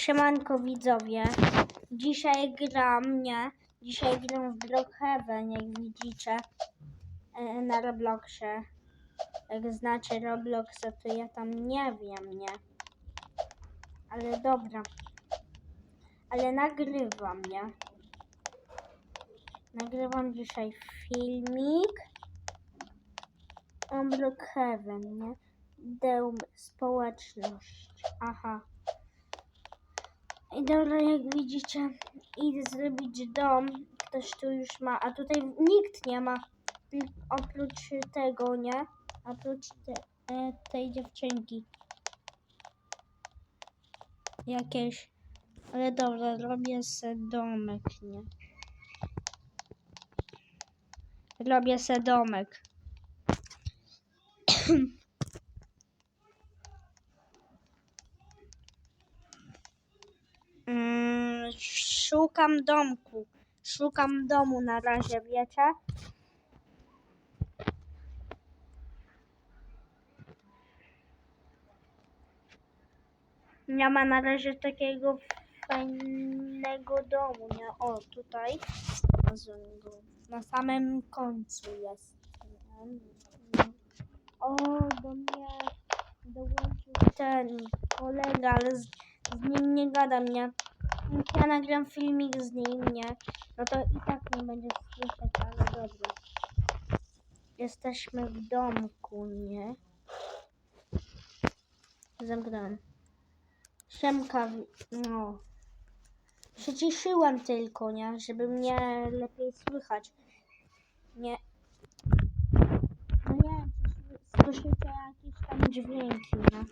Siemanko widzowie. Dzisiaj gram, nie? Dzisiaj gram w Blockhaven, jak widzicie, e, na Robloxie. Jak znacie Robloxa, to ja tam nie wiem, nie? Ale dobra. Ale nagrywam, nie? Nagrywam dzisiaj filmik o Blockhaven, nie? Deum społeczność. Aha. I dobra, jak widzicie, idę zrobić dom. Ktoś tu już ma, a tutaj nikt nie ma. Oprócz tego, nie? Oprócz te, e, tej dziewczynki. Jakieś. Ale dobra, robię se domek, nie? Robię se domek. Mm, szukam domku. Szukam domu na razie, wiecie? Nie ma na razie takiego fajnego domu, nie? O, tutaj. Na samym końcu jest. O, do mnie dołączył ten kolega, ale z, z nim nie gadam, nie? Ja nagram filmik z nim, nie? No to i tak nie będzie słyszeć, ale dobra. Jesteśmy w domku, nie? Zamknąłem. Siemka, no. Przyciszyłem tylko, nie? Żeby mnie lepiej słychać. Nie. No nie słyszycie jakieś tam dźwięki, nie?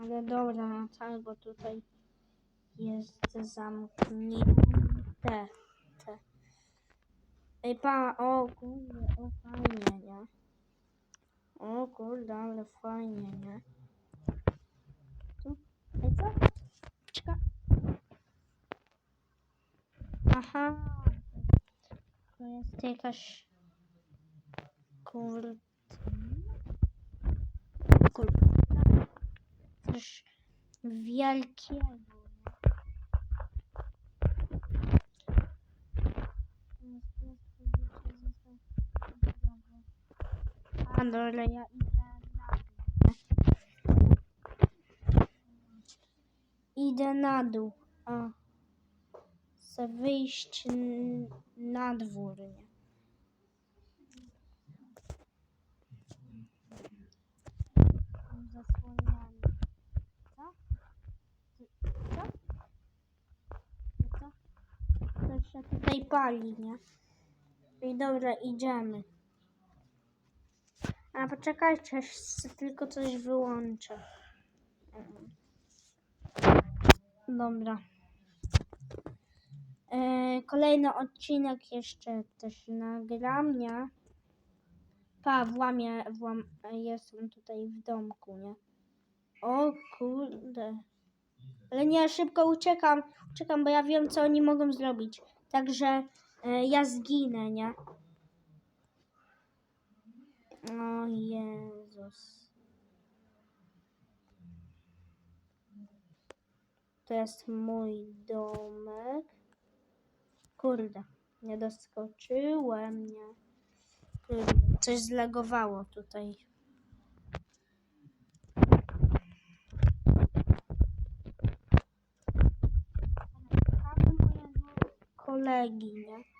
Ale dobra, no tak, bo tutaj jest zamknięte. Te. Ej, pa, o kurde, o fajnie, nie? O kurde, ale fajnie, nie? Tu? Ej, co? Czeka. Aha. To jest jakaś... Kurde. Kurde. Coś wielkiego. A dobra, ja idę na dół. A. Chcę wyjść na dwór, się tutaj pali, nie? I dobra, idziemy. A poczekajcie, tylko coś wyłączę. Dobra. E, kolejny odcinek jeszcze też nagram, nie? Pa, włamie, włam, jestem tutaj w domku, nie? O kurde. Ale nie, szybko uciekam. Uciekam, bo ja wiem, co oni mogą zrobić. Także e, ja zginę, nie? O Jezus. To jest mój domek. Kurde, nie doskoczyłem, nie. Coś zlegowało tutaj. Kolegi, nie?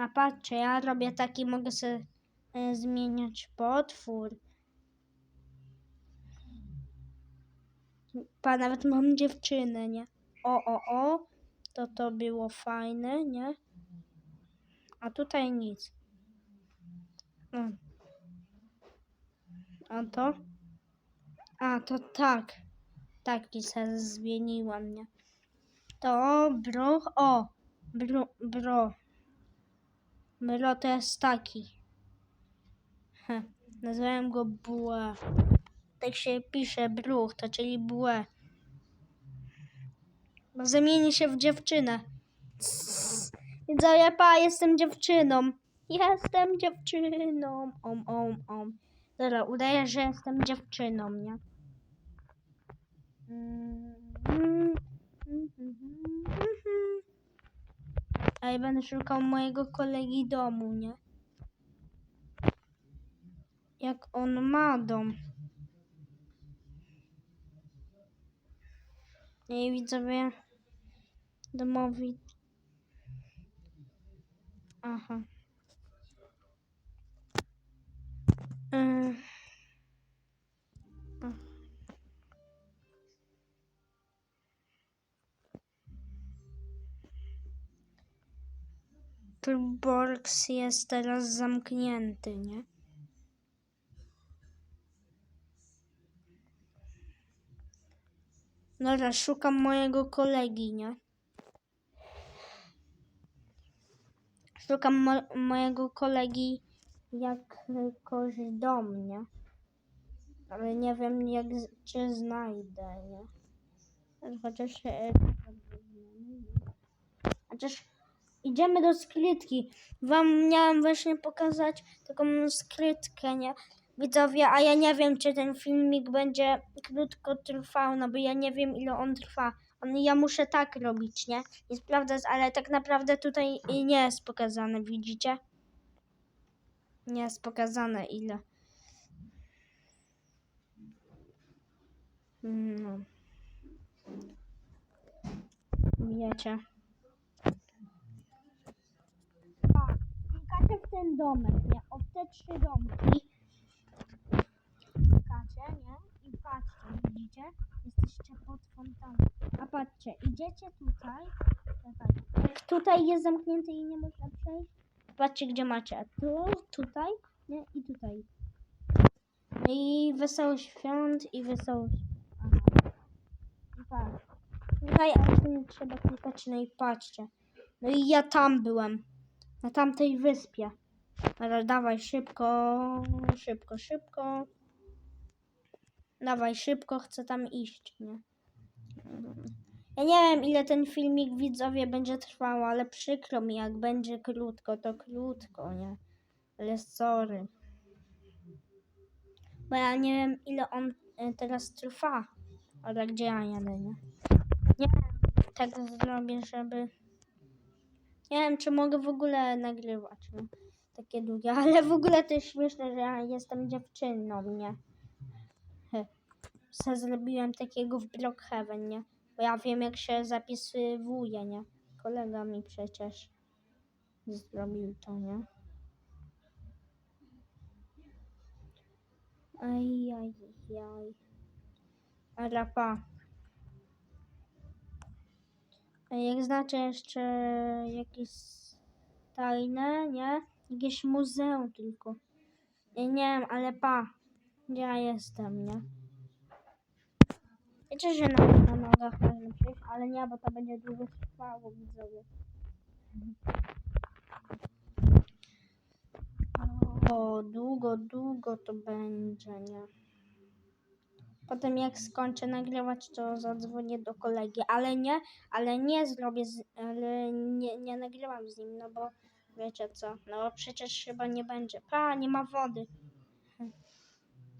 A patrzcie, ja robię taki, mogę sobie e, zmieniać potwór. Pa, nawet mam dziewczynę, nie? O, o, o, to to było fajne, nie? A tutaj nic. Mm. A to? A, to tak. Taki se zmieniłam, nie? To bro, o, bro, bro. Bro to jest taki. Heh, nazwałem go Bue. Tak się pisze bruch, to czyli Bue. Bo zamieni się w dziewczynę. Widzowie, pa, jestem dziewczyną. Jestem dziewczyną. Om, om, om. Dobra, udaję, że jestem dziewczyną, nie? Mm. A ja będę szukał mojego kolegi domu, nie? Jak on ma dom. Nie widzowie domowi. Aha. Toolbox jest teraz zamknięty, nie? Dobra, szukam mojego kolegi, nie? Szukam mo mojego kolegi jakoś do mnie. Ale nie wiem, jak, czy znajdę, nie? Chociaż... e, Chociaż idziemy do skrytki. Wam miałam właśnie pokazać taką skrytkę, nie? Widzowie, a ja nie wiem, czy ten filmik będzie krótko trwał, no bo ja nie wiem, ile on trwa. On, ja muszę tak robić, nie? Nie sprawdzać, ale tak naprawdę tutaj i nie jest pokazane, widzicie? Nie jest pokazane, ile. No. Wiecie. W ten domek, nie? O te trzy domki. Klikacie, nie? I patrzcie, widzicie? Jesteście pod fontaną. A patrzcie, idziecie tutaj. Tutaj jest zamknięty i nie można przejść, patrzcie gdzie macie. Tu, tutaj, nie? I tutaj. I wesoły świąt i wesoły... Aha. I. Tutaj, ale tu nie trzeba klikać, no i patrzcie. No i ja tam byłem. Na tamtej wyspie. Ale dawaj szybko, szybko, szybko. Dawaj szybko, chcę tam iść, nie? Ja nie wiem, ile ten filmik widzowie będzie trwał, ale przykro mi, jak będzie krótko, to krótko, nie? Ale sorry. Bo ja nie wiem, ile on e, teraz trwa. Ale gdzie ja jadę, nie? Nie wiem, tak zrobię, żeby... Nie wiem, czy mogę w ogóle nagrywać, no. Takie długie, ale w ogóle to jest śmieszne, że ja jestem dziewczyną, nie? Se zrobiłem takiego w Blockhaven, nie? Bo ja wiem, jak się zapisywuje, nie? Kolega mi przecież zrobił to, nie? Aj, aj, aj. Rapa. Jak znacie jeszcze jakieś tajne, nie? Jakieś muzeum tylko. Nie wiem, ale pa. Gdzie ja jestem, nie? Wiecie, że na, na nogach można ale nie, bo to będzie długo trwało, widzowie. O, długo, długo to będzie, nie? Potem jak skończę nagrywać, to zadzwonię do kolegi, ale nie, ale nie zrobię, z, ale nie, nie nagrywam z nim, no bo wiecie co, no bo przecież chyba nie będzie. Pa, nie ma wody.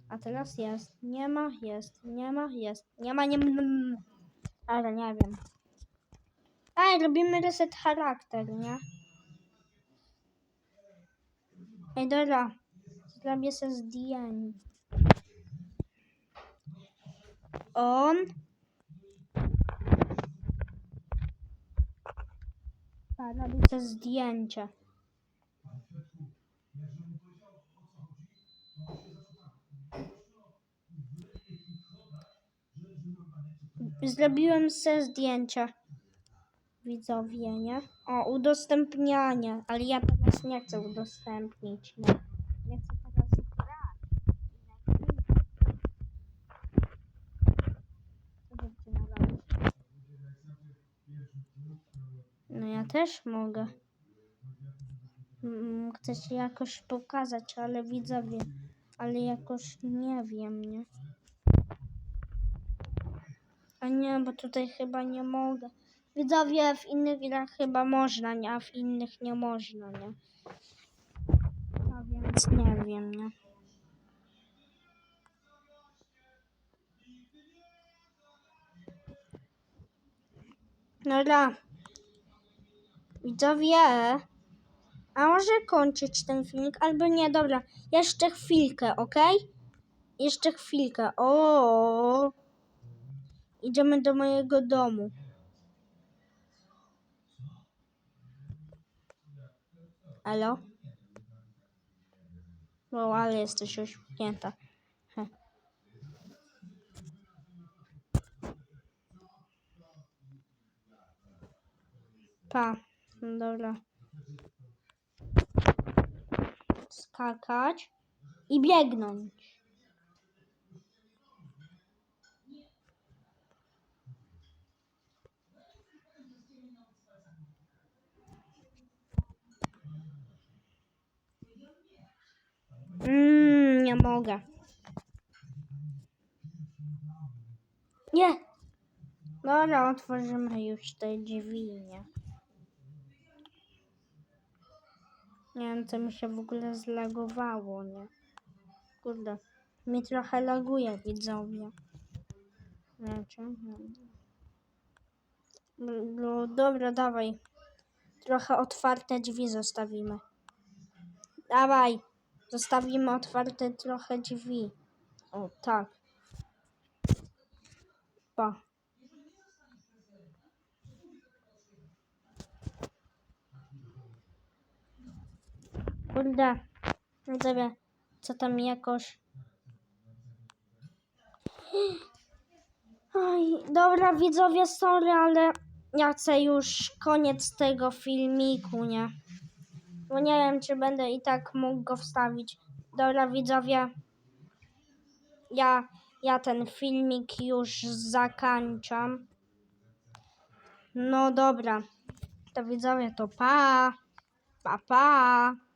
A teraz jest, nie ma, jest, nie ma, jest, nie ma, nie ma, ale nie wiem. Ej, robimy reset charakter, nie? Ej, dobra, zrobię sobie zdjęcie. On. Tak, robię sobie zdjęcie. Zrobiłem sobie zdjęcia. Widzowie, nie? O, udostępnianie. Ale ja teraz nie chcę udostępnić, nie? Ja chcę teraz grać. Co dziewczyna robi? No ja też mogę. Mm, Chcę ci jakoś pokazać, ale widzowie, ale jakoś nie wiem, nie? A nie, bo tutaj chyba nie mogę. Widzowie, w innych grach chyba można, nie? A w innych nie można, nie? A więc nie wiem, nie? Dobra. Widzowie. A może kończyć ten filmik, albo nie, dobra. Jeszcze chwilkę, ok? Jeszcze chwilkę. O. Idziemy do mojego domu. Elo? O, ale jesteś. Heh. Pa, dobra. Skakać i biegnąć. Mmm, nie mogę. Nie. Dobra, otworzymy już te drzwi, nie? Nie wiem, co mi się w ogóle zlagowało, nie? Kurde, mi trochę laguje, widzowie. Znaczy, no dobra, dawaj. Trochę otwarte drzwi zostawimy. Dawaj, zostawimy otwarte trochę drzwi. O, tak. Pa. Kurde, widzowie, co tam jakoś... Oj, dobra, widzowie, sorry, ale ja chcę już koniec tego filmiku, nie? Bo nie wiem, czy będę i tak mógł go wstawić. Dobra, widzowie, ja, ja ten filmik już zakończam. No dobra, to widzowie, to pa, pa, pa.